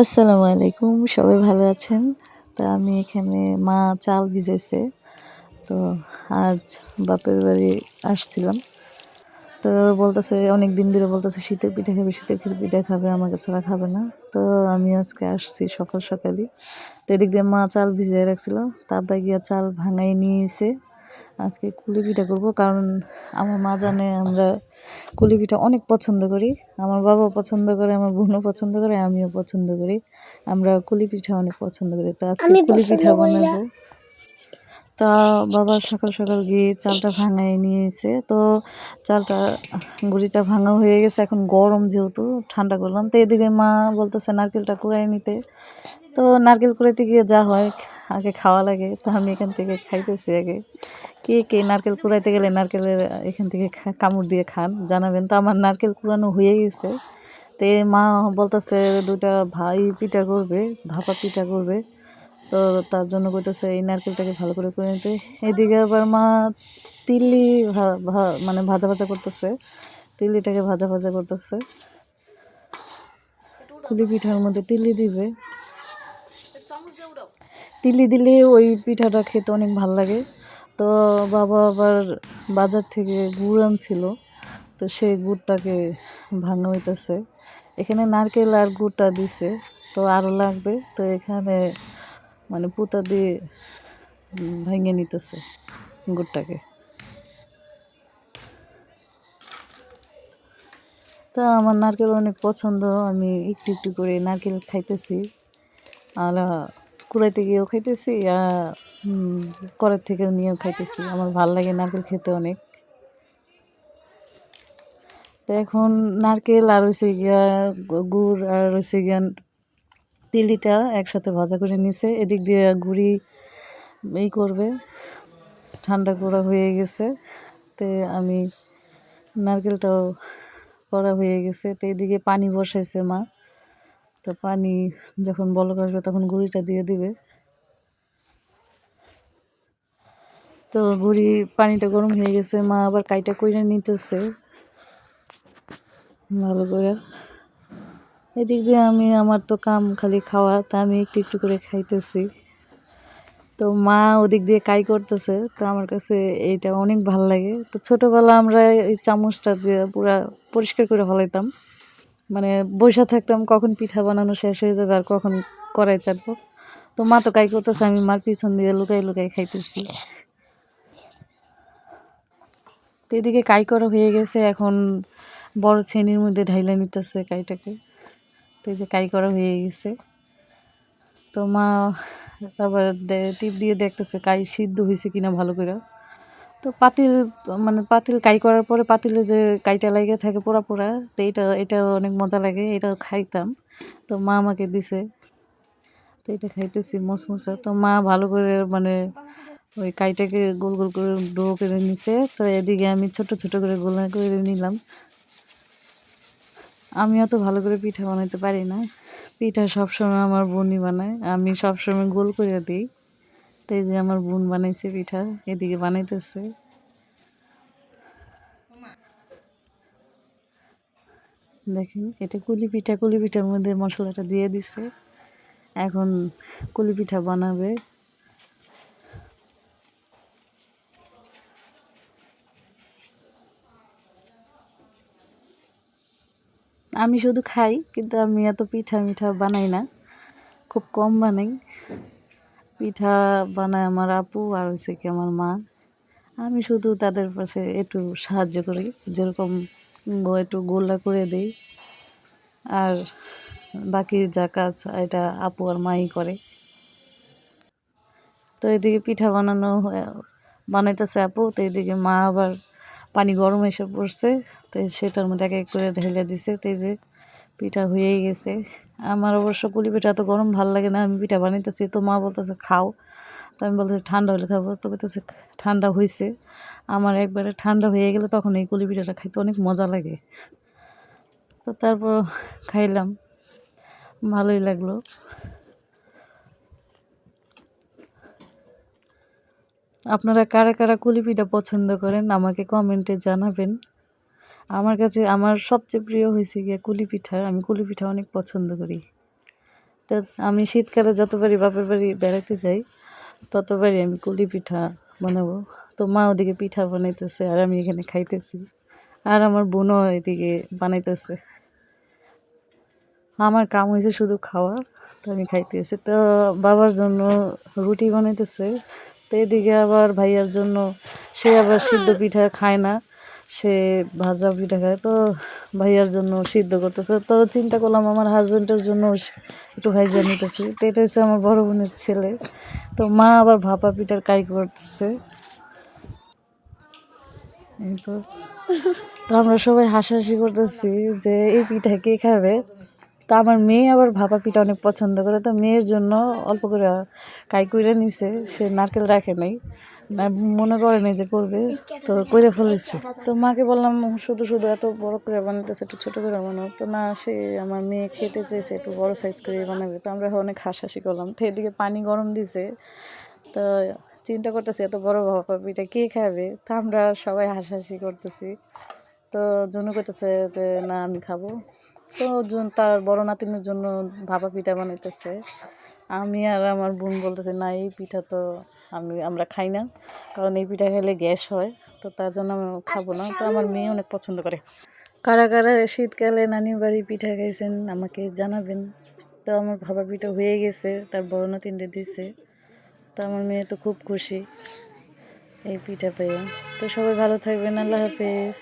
আসসালামু আলাইকুম, সবাই ভালো আছেন? তো আমি এখানে মা চাল ভিজেছে তো আজ বাপের বাড়ি আসছিলাম। তো বলতেছে অনেক দিন ধরে বলতেছে, শীতের পিঠা খাবে, শীতের পিঠা খাবে আমাকে ছাড়া খাবে না। তো আমি আজকে আসছি সকাল সকালই। তো এদিক দিয়ে মা চাল ভিজিয়ে রাখছিল। তারপরে গিয়ে চাল ভাঙাই নিয়ে এসে আজকে কুলি পিঠা করব কারণ আমার মা জানে আমরা কুলি পিঠা অনেক পছন্দ করি। আমার বাবা পছন্দ করে আমার বোনও পছন্দ করে আমিও পছন্দ করি। আমরা কুলি পিঠা অনেক পছন্দ করি। তো আজকে কুলি পিঠা বানাবো। তা বাবা সকাল সকাল গিয়ে চালটা ভাঙাই নিয়েছে। তো চালটা গুড়িটা ভাঙা হয়ে গেছে। এখন গরম যেহেতু ঠান্ডা করলাম। তো এদিকে মা বলতেছে নারকেলটা কুড়াই নিতে। তো নারকেল কুড়াইতে গিয়ে যা হয়, আগে খাওয়া লাগে। তো আমি এখান থেকে খাইতেছি আগে। কে কে নারকেল কুড়াইতে গেলে নারকেলের এখান থেকে কামড় দিয়ে খান, জানাবেন। তো আমার নারকেল কুড়ানো হয়ে গেছে। তো মা বলতেছে দুটা ভাই পিঠা করবে ভাপা পিঠা করবে। তো তার জন্য কইতেছে, এই নারকেলটাকে ভালো করে করে নিতে। এদিকে আবার মা তিল্লি মানে ভাজা ভাজা করতেছে। তিল্লিটাকে ভাজা ভাজা করতেছে। কুলি পিঠার মধ্যে তিল্লি দিবে। তিল্লি দিলে ওই পিঠাটা খেতে অনেক ভালো লাগে। তো বাবা আবার বাজার থেকে গুড় আনছিল, তো সেই গুড়টাকে ভাঙা হইতেছে। এখানে নারকেল আর গুড়টা দিছে, তো আরও লাগবে, তো এখানে মানে পুতা দিয়ে ভেঙে নিতেছে গুড়টাকে। তো আমার নারকেল অনেক পছন্দ, আমি একটু একটু করে নারকেল খাইতেছি। আর কুড়াইতে গিয়েও খাইতেছি আর করের থেকেও নিয়েও খাইতেছি। আমার ভালো লাগে নারকেল খেতে অনেক। এখন নারকেল আর হচ্ছে গিয়া গুড় আর হচ্ছে গিয়া তিলিটা একসাথে ভাজা করে নিছে। এদিক দিয়ে গুড়ি এই করবে। ঠান্ডা করা হয়ে গেছে। তো আমি নারকেলটাও করা হয়ে গেছে। তো এদিকে পানি বসাইছে মা। তো পানি যখন বলক আসবে তখন গুঁড়িটা দিয়ে দিবে। তো গুঁড়ি পানিটা গরম হয়ে গেছে, মা আবার কাইটা কইরা নিতেছে। ভালো করে। এদিক দিয়ে আমি, আমার তো কাম খালি খাওয়া, তা আমি একটু একটু করে খাইতেছি। তো মা ওদিক দিয়ে কাই করতেছে, তো আমার কাছে এইটা অনেক ভালো লাগে। তো ছোটোবেলা আমরা এই চামচটা যে পুরা পরিষ্কার করে ফলাইতাম। মানে বসে থাকতাম কখন পিঠা বানানো শেষ হয়ে যাবে আর কখন কড়াই চাটবো। তো মা তো কাই করতেছে, আমি মার পিছন দিয়ে লুকাই লুকাই খাইতেছি। তো এদিকে কাই করা হয়ে গেছে, এখন বড় ছেনির মধ্যে ঢাইলা নিতেছে কাইটাকে। তো এই যে কাই করা হয়ে গেছে। তো মা আবার টিপ দিয়ে দেখতেছে কাই সিদ্ধ হয়েছে কিনা ভালো করে তো পাতিল মানে পাতিল কাই করার পরে পাতিলে যে কাইটা লাগে থাকে পোড়া পোড়া, তো এটা এটা অনেক মজা লাগে, এটাও খাইতাম। তো মা আমাকে দিছে। তো এটা খাইতেছি মচমচা। তো মা ভালো করে মানে ওই কাইটাকে গোল গোল করে ডো করে নিছে। তো এদিকে আমি ছোট ছোট করে গোলা করে নিলাম। আমি অত ভালো করে পিঠা বানাইতে পারি না। পিঠা সবসময় আমার বোনই বানায়। আমি সবসময় গোল করে দিই। তো এই যে আমার বোন বানাইছে পিঠা, এদিকে বানাইতেছে। দেখেন, এটা কুলি পিঠা, কুলি পিঠার মধ্যে মশলাটা দিয়ে দিছে। এখন কুলি পিঠা বানাবে। আমি শুধু খাই, কিন্তু আমি এত পিঠা মিঠা বানাই না। খুব কম বানাই। পিঠা বানায় আমার আপু আর হচ্ছে কি আমার মা। আমি শুধু তাদের পাশে একটু সাহায্য করি, যেরকম একটু গোল্লা করে দিই। আর বাকি যা কাজ, এটা আপু আর মাই করে। তো এদিকে পিঠা বানানো বানাইতেছে আপু, তো এদিকে মা আবার পানি গরম এসে পড়ছে, তো সেটার মধ্যে এক এক করে ঢেলে দিছে। তো এই যে পিঠা হয়েই গেছে। আমার অবশ্য পুলি পিঠা তো গরম ভালো লাগে না, আমি পিঠা বানাইতেছি, তো মা বলতেছে খাও। তো আমি বলতেছি ঠান্ডা হলে খাব, তো বলতেছে ঠান্ডা হয়েছে আমার একবারে ঠান্ডা হয়ে গেলে তখন এই কুলি পিঠাটা খাইতে অনেক মজা লাগে। তো তারপর খাইলাম, ভালোই লাগল। আপনারা কারা কারা কুলি পিঠা পছন্দ করেন আমাকে কমেন্টে জানাবেন। আমার কাছে আমার সবচেয়ে প্রিয় হয়েছে গিয়ে কুলি পিঠা। আমি কুলি পিঠা অনেক পছন্দ করি। তো আমি শীতকালে যতবারই বাপের বাড়ি বেড়াতে যাই, ততবারই আমি কুলি পিঠা বানাবো। তো মা ওদিকে পিঠা বানাইতেছে আর আমি এখানে খাইতেছি। আর আমার বোনও এদিকে বানাইতেছে। আমার কাম হয়েছে শুধু খাওয়া, তো আমি খাইতেছি। তো বাবার জন্য রুটি বানাইতেছে। তো এদিকে আবার ভাইয়ার জন্য সে আবার সিদ্ধ পিঠা খায় না। সে ভাজা পিঠা খায় তো ভাইয়ার জন্য সিদ্ধ করতেছে। তো চিন্তা করলাম আমার হাজব্যান্ডের জন্য একটু ভাইজা নিতেছি। তো এটা হচ্ছে আমার বড় বোনের ছেলে। তো মা আবার ভাপা পিঠার কাই করতেছে। এই তো। তো আমরা সবাই হাসাহাসি করতেছি যে, এই পিঠা কে খাবে? তো আমার মেয়ে আবার ভাপা পিঠা অনেক পছন্দ করে, তো মেয়ের জন্য অল্প করে কাই কইরা নিছে, সে নারকেল রাখে নাই। মনে করে নাই যে করবে, তো কইরা ফেলেছে। তো মাকে বললাম, শুধু শুধু এত বড় করে বানাতেছে একটু ছোটো করে বানাও। তো না, সে আমার মেয়ে খেতে চেয়েছে, একটু বড় সাইজ করে বানাবে। তো আমরা অনেক হাসাহাসি করলাম। তো এদিকে পানি গরম দিছে। তো চিন্তা করতেছি, এত বড় ভাপা পিঠা কে খাবে? তো আমরা সবাই হাসাহাসি করতেছি। তো জন্য করতেছে যে, না, আমি খাব। তো তার বড় নাতিনের জন্য ভাপা পিঠা বানাইতেছে। আমি আর আমার বোন বলতেছে, না, এই পিঠা তো আমি, আমরা খাই না, কারণ এই পিঠা খেলে গ্যাস হয়, তো তার জন্য আমি খাব না। তো আমার মেয়ে অনেক পছন্দ করে। কারা কারা শীতকালে নানির বাড়ি পিঠা খাইছেন, আমাকে জানাবেন। তো আমার ভাপা পিঠা হয়ে গেছে, তার বড় নাতিনটা দিছে। তো আমার মেয়ে তো খুব খুশি এই পিঠা পেয়ে। তো সবাই ভালো থাকবেন, আল্লাহ হাফেজ।